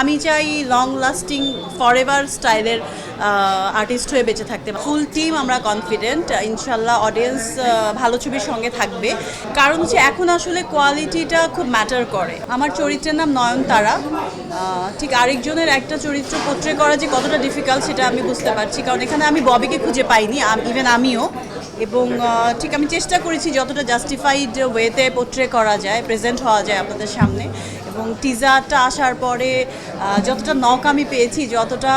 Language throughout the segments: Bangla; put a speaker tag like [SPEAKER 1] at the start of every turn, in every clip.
[SPEAKER 1] আমি চাই লং লাস্টিং ফরএভার স্টাইলের আর্টিস্ট হয়ে বেঁচে থাকতে ফুল টিম আমরা কনফিডেন্ট ইনশাল্লাহ অডিয়েন্স ভালো ছবির সঙ্গে থাকবে। কারণ হচ্ছে এখন আসলে কোয়ালিটিটা খুব ম্যাটার করে। আমার চরিত্রের নাম নয়নতারা ঠিক আরেকজনের একটা চরিত্র পোট্রে করা যে কতটা ডিফিকাল্ট সেটা আমি বুঝতে পারছি। কারণ এখানে আমি ববিকে খুঁজে পাইনি ইভেন আমিও। এবং ঠিক আমি চেষ্টা করেছি যতটা জাস্টিফাইড ওয়েতে পোট্রে করা যায় প্রেজেন্ট হওয়া যায় আপনাদের সামনে। এবং টিজারটা আসার পরে যতটা নক আমি পেয়েছি, যতটা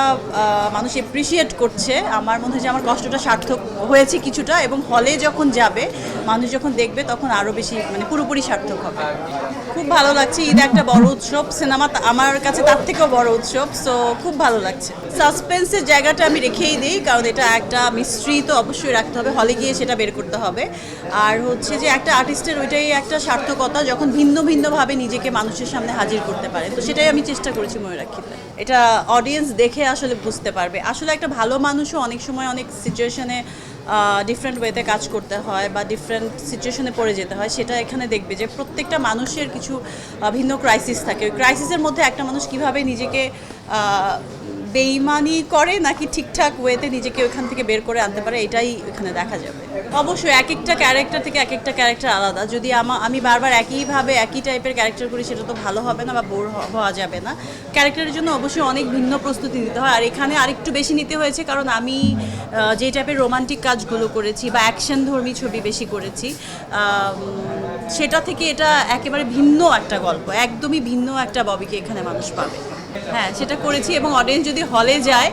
[SPEAKER 1] মানুষ এপ্রিসিয়েট করছে, আমার মনে হয় যে আমার কষ্টটা সার্থক হয়েছে কিছুটা এবং হলে যখন যাবে, মানুষ যখন দেখবে, তখন আরও বেশি মানে পুরোপুরি সার্থক হবে। খুব ভালো লাগছে, ঈদ একটা বড় উৎসব সিনেমা আমার কাছে তার থেকেও বড় উৎসব সো খুব ভালো লাগছে। সাসপেন্সের জায়গাটা আমি রেখেই দিই, কারণ এটা একটা মিস্ট্রি তো অবশ্যই রাখতে হবে হলে গিয়ে সেটা বের করতে হবে। আর হচ্ছে যে একটা আর্টিস্টের ওইটাই একটা সার্থকতা, যখন ভিন্ন ভিন্নভাবে নিজেকে মানুষের সামনে হাজির করতে পারে। তো সেটাই আমি চেষ্টা করেছি ময়ূরাক্ষীতে এটা অডিয়েন্স দেখে আসলে বুঝতে পারবে। আসলে একটা ভালো মানুষও অনেক সময় অনেক সিচুয়েশনে ডিফারেন্ট ওয়েতে কাজ করতে হয় বা ডিফারেন্ট সিচুয়েশনে পড়ে যেতে হয়। সেটা এখানে দেখবে যে প্রত্যেকটা মানুষের কিছু ভিন্ন ক্রাইসিস থাকে। ওই ক্রাইসিসের মধ্যে একটা মানুষ কীভাবে নিজেকে বেইমানি করে নাকি ঠিকঠাক ওয়েতে নিজেকে ওইখান থেকে বের করে আনতে পারে, এটাই এখানে দেখা যাবে। অবশ্যই এক একটা ক্যারেক্টার থেকে এক একটা ক্যারেক্টার আলাদা। যদি আমা, আমি বারবার একইভাবে একই টাইপের ক্যারেক্টার করি, সেটা তো ভালো হবে না বা বোর হওয়া যাবে না। ক্যারেক্টারের জন্য অবশ্যই অনেক ভিন্ন প্রস্তুতি নিতে হয়। আর এখানে আরেকটু বেশি নিতে হয়েছে, কারণ আমি যে টাইপের রোমান্টিক কাজগুলো করেছি বা অ্যাকশন ধর্মী ছবি বেশি করেছি সেটা থেকে এটা একেবারে ভিন্ন একটা গল্প। একদমই ভিন্ন একটা ববিকে এখানে মানুষ পাবে। হ্যাঁ সেটা করেছি এবং অডিয়েন্স যদি হলে যায়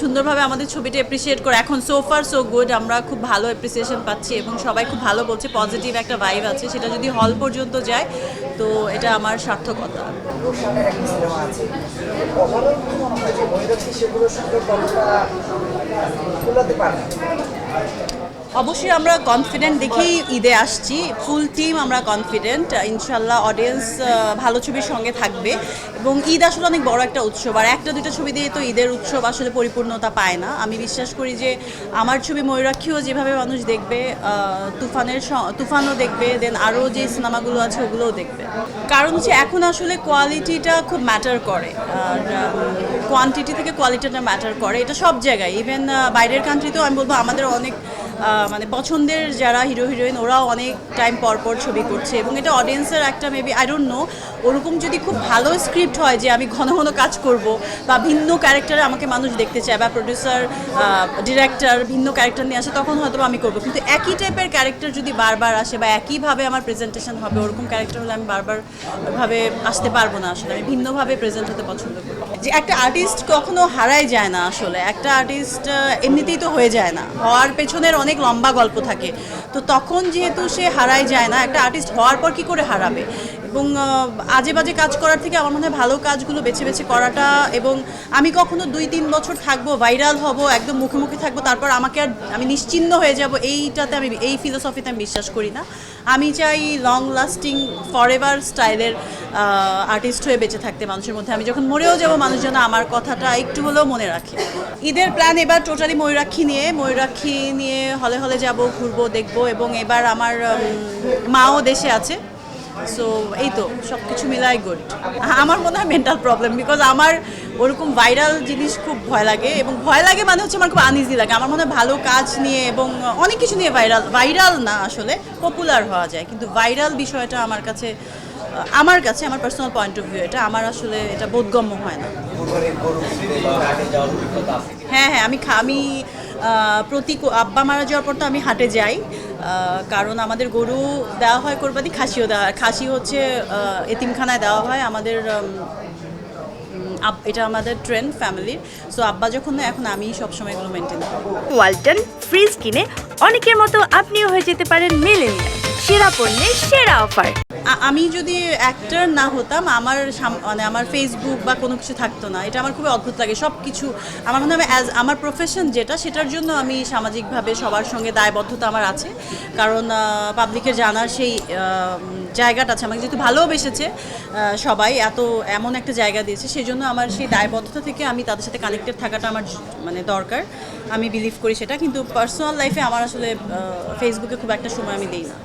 [SPEAKER 1] সুন্দরভাবে আমাদের ছবিটা অ্যাপ্রিসিয়েট করে। এখন সো ফার সো গুড আমরা খুব ভালো অ্যাপ্রিসিয়েশন পাচ্ছি এবং সবাই খুব ভালো বলছে পজিটিভ একটা ভাইব আছে। সেটা যদি হল পর্যন্ত যায়, তো এটা আমার সার্থকতা। অবশ্যই আমরা কনফিডেন্ট দেখেই ঈদে আসছি। ফুল টিম আমরা কনফিডেন্ট ইনশাল্লাহ অডিয়েন্স ভালো ছবির সঙ্গে থাকবে। এবং ঈদ আসলে অনেক বড় একটা উৎসব। আর একটা দুটো ছবি দিয়ে তো ঈদের উৎসব আসলে পরিপূর্ণতা পায় না। আমি বিশ্বাস করি যে আমার ছবি ময়ূরাক্ষীও যেভাবে মানুষ দেখবে তুফানের তুফানও দেখবে দেন আরও যে সিনেমাগুলো আছে ওগুলোও দেখবে। কারণ হচ্ছে এখন আসলে কোয়ালিটিটা খুব ম্যাটার করে। আর কোয়ান্টিটি থেকে কোয়ালিটিটা ম্যাটার করে। এটা সব জায়গায়। ইভেন বাইরের কান্ট্রিতেও আমি বলব, আমাদের অনেক মানে পছন্দের যারা হিরো, হিরোইন, ওরাও অনেক টাইম পর পর ছবি করছে। এবং এটা অডিয়েন্সের একটা মেবি আই ডোন্ট নো ওরকম যদি খুব ভালো স্ক্রিপ্ট হয় যে আমি ঘন ঘন কাজ করব বা ভিন্ন ক্যারেক্টারে আমাকে মানুষ দেখতে চায় বা প্রডিউসার ডিরেক্টর ভিন্ন ক্যারেক্টার নিয়ে আসে, তখন হয়তো আমি করব। কিন্তু একই টাইপের ক্যারেক্টার যদি বারবার আসে বা একইভাবে আমার প্রেজেন্টেশন হবে, ওরকম ক্যারেক্টার হলে আমি বারবার ভাবে আসতে পারব না আসলে। আমি ভিন্নভাবে প্রেজেন্ট হতে পছন্দ করি। যে একটা আর্টিস্ট কখনো হারাই যায় না আসলে। একটা আর্টিস্ট এমনিতেই তো হয়ে যায় না। হওয়ার পেছনের অনেক লম্বা গল্প থাকে। তো তখন যেহেতু সে হারাই যায় না, একটা আর্টিস্ট হওয়ার পর কি করে হারাবে? এবং আজে বাজে কাজ করার থেকে আমার মনে হয় ভালো কাজগুলো বেছে বেছে করাটা এবং আমি কখনো দুই তিন বছর থাকব, ভাইরাল হব, একদম মুখে মুখে থাকব, তারপর আমাকে আর আমি নিশ্চিন্ন হয়ে যাব, এইটাতে আমি, এই ফিলোসফিতে আমি বিশ্বাস করি না। আমি চাই লং লাস্টিং ফরএভার স্টাইলের আর্টিস্ট হয়ে বেঁচে থাকতে মানুষের মধ্যে। আমি যখন মরেও যাব মানুষ যেন আমার কথাটা একটু হলেও মনে রাখে। ঈদের প্ল্যান এবার টোটালি ময়ূরাক্ষী নিয়ে ময়ূরাক্ষী নিয়ে হলে হলে যাব, ঘুরবো, দেখব এবং এবার আমার মাও দেশে আছে। সো এই তো সব কিছু মিলাই গুড আমার মনে হয় মেন্টাল প্রবলেম বিকজ আমার ওরকম ভাইরাল জিনিস খুব ভয় লাগে এবং ভয় লাগে মানে হচ্ছে আমার খুব আনইজি লাগে। আমার মনে হয় ভালো কাজ নিয়ে এবং অনেক কিছু নিয়ে ভাইরাল ভাইরাল না আসলে পপুলার হওয়া যায়। কিন্তু ভাইরাল বিষয়টা আমার কাছে আমার কাছে, আমার পার্সোনাল পয়েন্ট অফ ভিউ এটা, আমার আসলে এটা বোধগম্য হয় না। হ্যাঁ হ্যাঁ আমি আমি প্রতি আব্বা মারা যাওয়ার পর তো আমি হাটে যাই। কারণ আমাদের গরু দেওয়া হয় কোরবানি, খাসিও দেওয়া খাসি হচ্ছে এতিমখানায় দেওয়া হয়। আমাদের এটা আমাদের ট্রেন্ড ফ্যামিলির সো আব্বা যখন না এখন আমি সবসময় এগুলো মেনটেন করি।
[SPEAKER 2] ওয়ালটন ফ্রিজ কিনে অনেকের মতো আপনিও হয়ে যেতে পারেন মিলেনিয়াল। সেরা পণ্যের সেরা অফার।
[SPEAKER 1] আমি যদি অ্যাক্টর না হতাম, আমার মানে আমার ফেসবুক বা কোনো কিছু থাকতো না। এটা আমার খুবই অদ্ভুত লাগে। সব কিছু আমার মনে হয় অ্যাজ আমার প্রফেশন যেটা, সেটার জন্য আমি সামাজিকভাবে সবার সঙ্গে দায়বদ্ধতা আমার আছে। কারণ পাবলিকের জানার সেই জায়গাটা আছে। আমাকে যেহেতু ভালোবেসেছে সবাই এত, এমন একটা জায়গা দিয়েছে সেই জন্য আমার সেই দায়বদ্ধতা থেকে আমি তাদের সাথে কানেক্টেড থাকাটা আমার মানে দরকার। আমি বিলিভ করি সেটা। কিন্তু পার্সোনাল লাইফে আমার আসলে ফেসবুকে খুব একটা সময় আমি দিই না।